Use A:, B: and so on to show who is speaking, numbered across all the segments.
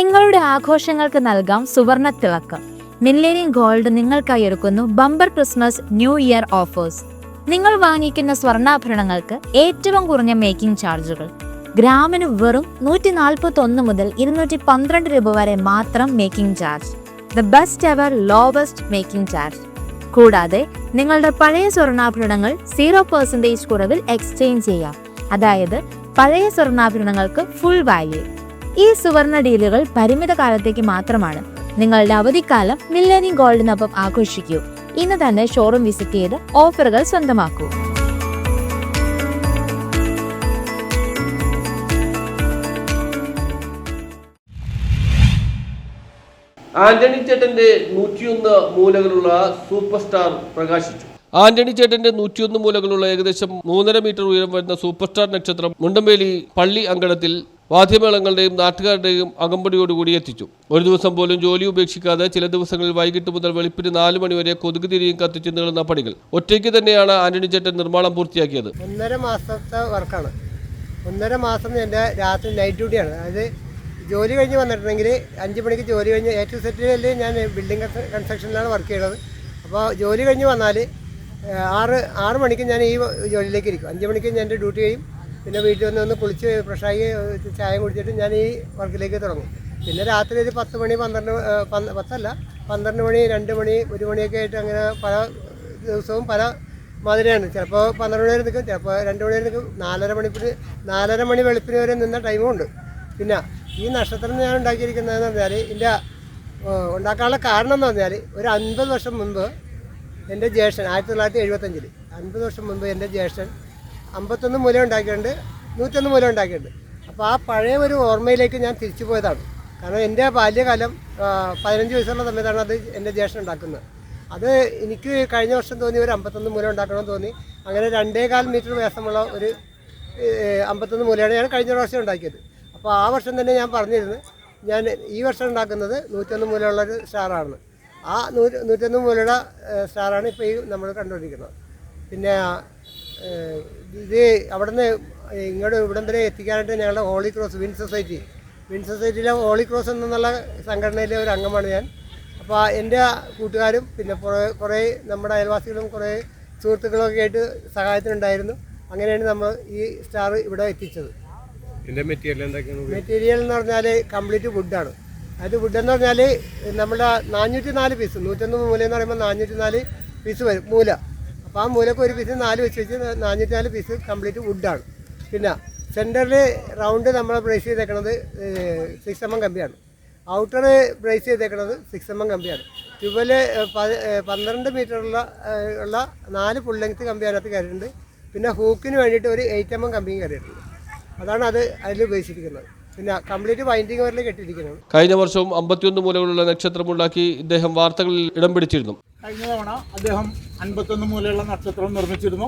A: നിങ്ങളുടെ ആഘോഷങ്ങൾക്ക് നൽകാം സുവർണ തിളക്കം. മില്ലേനിയം ഗോൾഡ് നിങ്ങൾക്കായി ഒരുക്കുന്നു bumper Christmas new year offers. നിങ്ങൾ വാങ്ങിക്കുന്ന സ്വർണാഭരണങ്ങൾക്ക് ഏറ്റവും കുറഞ്ഞ മേക്കിംഗ് ചാർജുകൾ. ഗ്രാമിന് വെറും നൂറ്റി നാൽപ്പത്തി ഒന്ന് മുതൽ ഇരുന്നൂറ്റി പന്ത്രണ്ട് രൂപ വരെ മാത്രം making charge. The best ever lowest making charge കൂടാതെ നിങ്ങളുടെ പഴയ സ്വർണാഭരണങ്ങൾ സീറോ പെർസെന്റേജ് കുറവിൽ എക്സ്ചേഞ്ച് ചെയ്യാം. അതായത് പഴയ സ്വർണാഭരണങ്ങൾക്ക് ഫുൾ വാല്യൂ ഈ സുവർണ ഡീലുകൾ പരിമിത കാലത്തേക്ക് മാത്രമാണ്. നിങ്ങളുടെ അവധിക്കാലം മില്ലനി ഗോൾഡിനൊപ്പം ആഘോഷിക്കൂ. ഇന്ന് തന്നെ ഷോറൂം വിസിറ്റ് ചെയ്ത് ഓഫറുകൾ സ്വന്തമാക്കൂ.
B: ആന്റണി ചേട്ടന്റെ നൂറ്റിയൊന്ന് മൂലകളുള്ള സൂപ്പർ സ്റ്റാർ പ്രകാശിച്ചു. ആന്റണി ചേട്ടന്റെ നൂറ്റിയൊന്ന് മൂലകളുള്ള ഏകദേശം മൂന്നര മീറ്റർ ഉയരം വരുന്ന സൂപ്പർ സ്റ്റാർ നക്ഷത്രം മുണ്ടമ്പേലി പള്ളി അങ്കണത്തിൽ വാദ്യമേളങ്ങളുടെയും നാട്ടുകാരുടെയും അകമ്പടിയോടുകൂടി എത്തിച്ചു. ഒരു ദിവസം പോലും ജോലി ഉപേക്ഷിക്കാതെ ചില ദിവസങ്ങളിൽ വൈകിട്ട് മുതൽ വെളുപ്പിന് നാല് മണിവരെ കൊതുക് തിരിയും കത്തിച്ച് നീളുന്ന പണികൾ. ഒറ്റയ്ക്ക് തന്നെയാണ് ആന്റണി ചേട്ടൻ നിർമ്മാണം പൂർത്തിയാക്കിയത്.
C: ഒന്നര മാസത്തെ വർക്കാണ്. ഒന്നര മാസം എന്റെ രാത്രി നൈറ്റ് ഡ്യൂട്ടിയാണ് അതായത് ജോലി കഴിഞ്ഞ് വന്നിട്ടുണ്ടെങ്കിൽ അഞ്ച് മണിക്ക് ജോലി കഴിഞ്ഞ് ടു സെറ്റിൽ ഞാൻ ബിൽഡിംഗ് കൺസ്ട്രക്ഷനിലാണ് വർക്ക് ചെയ്യുന്നത് അപ്പോൾ ജോലി കഴിഞ്ഞ് വന്നാൽ ആറ് ആറ് മണിക്ക് ഞാൻ ഈ ജോലിയിലേക്ക് ഇരിക്കും. അഞ്ച് മണിക്ക് ഞാൻ എന്റെ ഡ്യൂട്ടി ചെയ്യും പിന്നെ വീട്ടിൽ വന്ന് ഒന്ന് കുളിച്ച് ഫ്രഷായി ചായ കുടിച്ചിട്ട് ഞാൻ ഈ വർക്കിലേക്ക് തുടങ്ങും. പിന്നെ രാത്രി ഒരു പത്ത് മണി പന്ത്രണ്ട് പത്തല്ല പന്ത്രണ്ട് മണി രണ്ട് മണി ഒരു മണിയൊക്കെ ആയിട്ട് അങ്ങനെ പല ദിവസവും പല മാതിരിയാണ്. ചിലപ്പോൾ പന്ത്രണ്ട് മണി വരെ നിൽക്കും ചിലപ്പോൾ രണ്ട് മണി വരെ നിൽക്കും നാലര മണിപ്പിന് നാലര മണി വെളുപ്പിന് വരെ നിന്ന ടൈമും ഉണ്ട് പിന്നെ ഈ നക്ഷത്രം ഞാൻ ഉണ്ടാക്കിയിരിക്കുന്നതെന്ന് പറഞ്ഞാൽ ഇതിന്റെ ഉണ്ടാക്കാനുള്ള കാരണം എന്ന് പറഞ്ഞാൽ ഒരു അൻപത് വർഷം മുൻപ് എന്റെ ജ്യേഷ്ഠൻ ആയിരത്തി തൊള്ളായിരത്തി എഴുപത്തഞ്ചിൽ അൻപത് വർഷം മുൻപ് എന്റെ ജ്യേഷ്ഠൻ അമ്പത്തൊന്ന് മൂല ഉണ്ടാക്കിയിട്ടുണ്ട് നൂറ്റൊന്ന് മൂല ഉണ്ടാക്കിയിട്ടുണ്ട്. അപ്പോൾ ആ പഴയ ഒരു ഓർമ്മയിലേക്ക് ഞാൻ തിരിച്ചു പോയതാണ്. കാരണം എന്റെ ബാല്യകാലം പതിനഞ്ച് വയസ്സുള്ള സമയത്താണ് അത് എന്റെ ജ്യേഷ്ഠൻ ഉണ്ടാക്കുന്നത്. അത് എനിക്ക് കഴിഞ്ഞ വർഷം തോന്നി ഒരു അമ്പത്തൊന്ന് മൂല ഉണ്ടാക്കണമെന്ന് തോന്നി. അങ്ങനെ രണ്ടേകാൽ മീറ്റർ വ്യാസമുള്ള ഒരു അമ്പത്തൊന്ന് മൂലയാണ് ഞാൻ കഴിഞ്ഞ പ്രാവശ്യം ഉണ്ടാക്കിയത്. അപ്പോൾ ആ വർഷം തന്നെ ഞാൻ പറഞ്ഞിരുന്നു ഞാൻ ഈ വർഷം ഉണ്ടാക്കുന്നത് നൂറ്റൊന്ന് മൂലയുള്ള ഒരു സ്റ്റാറാണ്. ആ നൂറ്റൊന്ന് മൂലയുടെ സ്റ്റാറാണ് ഇപ്പോൾ ഈ നമ്മൾ കണ്ടുകൊണ്ടിരിക്കുന്നത്. പിന്നെ ഇത് അവിടുന്ന് ഇങ്ങോട്ട് ഇവിടം വരെ എത്തിക്കാനായിട്ട് ഞങ്ങളുടെ Holy Cross Win society Win സൊസൈറ്റിയിലെ Holy Cross എന്നുള്ള സംഘടനയിലെ ഒരു അംഗമാണ് ഞാൻ. അപ്പോൾ എന്റെ കൂട്ടുകാരും പിന്നെ കുറേ കുറേ നമ്മുടെ അയൽവാസികളും കുറേ സുഹൃത്തുക്കളൊക്കെ ആയിട്ട് സഹായത്തിനുണ്ടായിരുന്നു. അങ്ങനെയാണ് നമ്മൾ ഈ സ്റ്റാർ ഇവിടെ എത്തിച്ചത്.
D: മെറ്റീരിയൽ
C: എന്ന് പറഞ്ഞാൽ കംപ്ലീറ്റ് വുഡാണ് അത് വുഡ് എന്ന് പറഞ്ഞാൽ നമ്മുടെ നാനൂറ്റി നാല് പീസ് നൂറ്റൊന്ന് മൂല എന്ന് പറയുമ്പോൾ നാനൂറ്റി നാല് പീസ് വരും മൂല. അപ്പോൾ ആ മൂലക്ക് ഒരു പീസ് നാല് വെച്ച് വെച്ച് നാനൂറ്റി നാല് പീസ് കംപ്ലീറ്റ് വുഡാണ് പിന്നെ സെന്ററിൽ റൗണ്ട് നമ്മൾ ബ്രേസ് ചെയ്തേക്കണത് സിക്സ് എം എം കമ്പിയാണ്. ഔട്ടർ ബ്രേസ് ചെയ്തേക്കണത് സിക്സ് എം എം കമ്പിയാണ്. ട്യൂബിൽ പന്ത്രണ്ട് മീറ്ററുള്ള ഉള്ള നാല് ഫുൾ ലെങ്ത് കമ്പി അതിനകത്ത് കയറിയിട്ടുണ്ട്. പിന്നെ ഹൂക്കിന് വേണ്ടിയിട്ട് ഒരു എയ്റ്റ് എം എം കമ്പിയും കയറിയിട്ടുണ്ട്. അതാണ് അത് അതിൽ ഉപയോഗിച്ചിരിക്കുന്നത്. പിന്നെ കംപ്ലീറ്റ് വൈൻഡിങ് വരെ കെട്ടിയിരിക്കുന്നത്.
B: കഴിഞ്ഞ വർഷവും അമ്പത്തിയൊന്ന് മൂലകളുള്ള നക്ഷത്രമുണ്ടാക്കി ഇദ്ദേഹം വാർത്തകളിൽ ഇടം പിടിച്ചിരുന്നു.
E: കഴിഞ്ഞ തവണ അദ്ദേഹം അൻപത്തൊന്ന് മൂലയുള്ള നക്ഷത്രം നിർമ്മിച്ചിരുന്നു.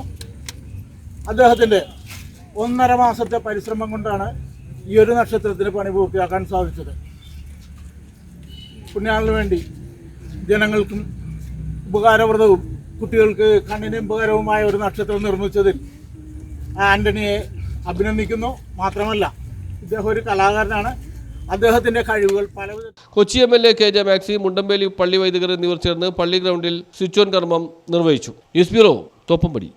E: അദ്ദേഹത്തിന്റെ ഒന്നര മാസത്തെ പരിശ്രമം കൊണ്ടാണ് ഈ ഒരു നക്ഷത്രത്തിന് പണി പൂർത്തിയാക്കാൻ സാധിച്ചത്. പുണ്യാളിന് വേണ്ടി ജനങ്ങൾക്കും ഉപകാരപ്രദവും കുട്ടികൾക്ക് കണ്ണിന് ഉപകാരവുമായ ഒരു നക്ഷത്രം നിർമ്മിച്ചതിൽ ആന്റണിയെ അഭിനന്ദിക്കുന്നു. മാത്രമല്ല ഇദ്ദേഹം ഒരു കലാകാരനാണ്. അദ്ദേഹത്തിന്റെ കഴിവുകൾ പല
B: Kochi M L A K J Maxy Mundampeli പള്ളി വൈദികർ എന്നിവർ ചേർന്ന് പള്ളി ഗ്രൗണ്ടിൽ സ്വിച്ച് ഓൺ കർമ്മം നിർവഹിച്ചു. News bureau Thoppumpady.